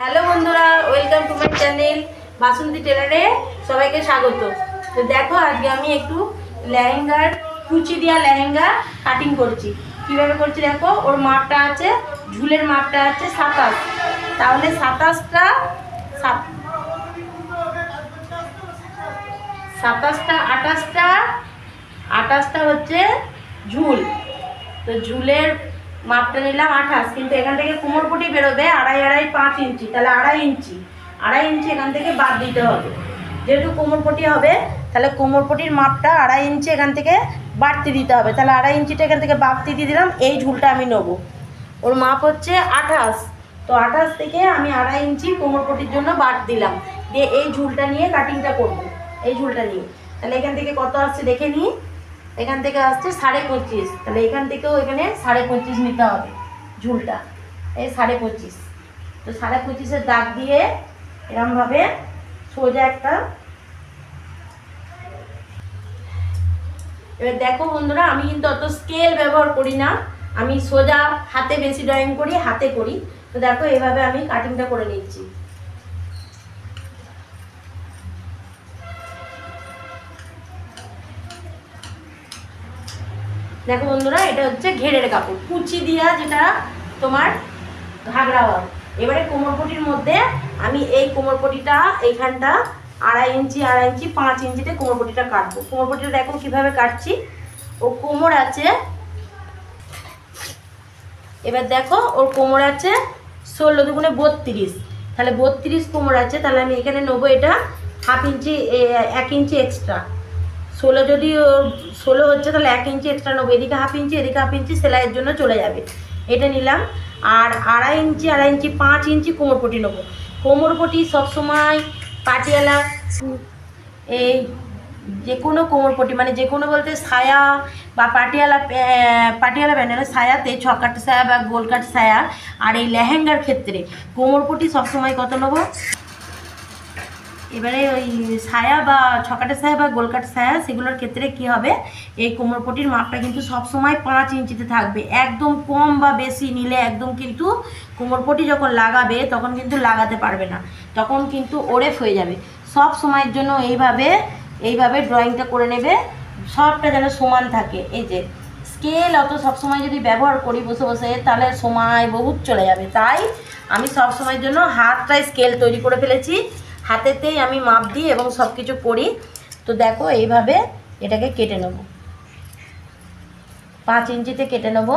Hello বন্ধুরা, welcome to my channel Basanti টেলারে সবাইকে স্বাগত। তো দেখো, আজকে আমি একটু লেহেঙ্গার, কুচি দেওয়া লেহেঙ্গা কাটিং করছি। কীভাবে করছি দেখো, ওর মাপটা আছে, ঝুলের মাপটা আছে সাতাশ। তাহলে সাতাশটা সাত সাতাশটা আঠাশটা আঠাশটা হচ্ছে ঝুল। তো ঝুলের মাপটা নিলাম আঠাশ, কিন্তু এখান থেকে কোমরপটি বেরোবে আড়াই আড়াই, পাঁচ ইঞ্চি। তাহলে আড়াই ইঞ্চি আড়াই ইঞ্চি এখান থেকে বাদ দিতে হবে। যেহেতু কোমরপটি হবে, তাহলে কোমরপটির মাপটা আড়াই ইঞ্চি এখান থেকে বাড়তি দিতে হবে। তাহলে আড়াই ইঞ্চিটা এখান থেকে বাড়তি দিয়ে দিলাম, এই ঝুলটা আমি নেব। ওর মাপ হচ্ছে আঠাশ। তো আঠাশ থেকে আমি আড়াই ইঞ্চি কোমরপটির জন্য বাদ দিলাম। দিয়ে এই ঝুলটা নিয়ে কাটিংটা করব, এই ঝুলটা নিয়ে। তাহলে এখান থেকে কত আসছে দেখে নিই। এখান থেকে আসছে সাড়ে পঁচিশ। তাহলে এখান থেকেও এখানে সাড়ে পঁচিশ নিতে হবে ঝুলটা। এই সাড়ে পঁচিশ। তো সাড়ে পঁচিশের দাগ দিয়ে এরমভাবে সোজা একটা এবার দেখো বন্ধুরা, আমি কিন্তু অত স্কেল ব্যবহার করি না। আমি সোজা হাতে বেশি ড্রয়িং করি, হাতে করি। তো দেখো এভাবে আমি কাটিংটা করে নিচ্ছি। দেখো বন্ধুরা, এটা হচ্ছে ঘেরের কাপড়। কুচি দিয়া যেটা তোমার ঘাগরা হয়। এবারে কোমরপটির মধ্যে আমি এই কোমরপটিটা এইখানটা আড়াই ইঞ্চি আড়াই ইঞ্চি, পাঁচ ইঞ্চিতে কোমরপটিটা কাটবো। কোমরপটিটা দেখো কীভাবে কাটছি। ও কোমর আছে, এবার দেখো ওর কোমর আছে ষোলো দুগুণে বত্রিশ। তাহলে বত্রিশ কোমর আছে, তাহলে আমি এখানে নেব এটা হাফ ইঞ্চি এক ইঞ্চি এক্সট্রা ষোলো যদি ষোলো হচ্ছে তাহলে এক ইঞ্চি এক্সট্রা নেব, এদিকে হাফ ইঞ্চি, এদিকে হাফ ইঞ্চি, সেলাইয়ের জন্য চলে যাবে। এটা নিলাম। আর আড়াই ইঞ্চি আড়াই ইঞ্চি, পাঁচ ইঞ্চি কোমরপটি নেব। কোমরপটি সবসময় পাটিয়ালা এই যে কোনো কোমরপটি মানে যে কোনো বলতে সায়া বা পাটিয়ালা পাটিয়ালা প্যান্ডেলের সায়াতে ছকাট সায়া বা গোলকাট সায়া আর এই লেহেঙ্গার ক্ষেত্রে কোমরপটি সবসময় কত নেব? এবারে ওই ছায়া বা ছকাটে ছায়া বা গোলকাট ছায়া, সেগুলোর ক্ষেত্রে কি হবে? এই কোমরপটির মাপটা কিন্তু সবসময় পাঁচ ইঞ্চিতে থাকবে। একদম কম বা বেশি নিলে একদম কিন্তু কোমরপটি যখন লাগাবে, তখন কিন্তু লাগাতে পারবে না। তখন কিন্তু ওরেফ হয়ে যাবে। সব সময়ের জন্য এইভাবে এইভাবে ড্রয়িংটা করে নেবে। সবটা যেন সমান থাকে। এই যে, স্কেল অত সবসময় যদি ব্যবহার করি বসে বসে, তাহলে সময় বহুত চলে যাবে। তাই আমি সব সময়ের জন্য হাতটায় স্কেল তৈরি করে ফেলেছি। হাতেতেই আমি মাপ দিই এবং সব কিছু করি। তো দেখো, এইভাবে এটাকে কেটে নেব। পাঁচ ইঞ্চিতে কেটে নেব।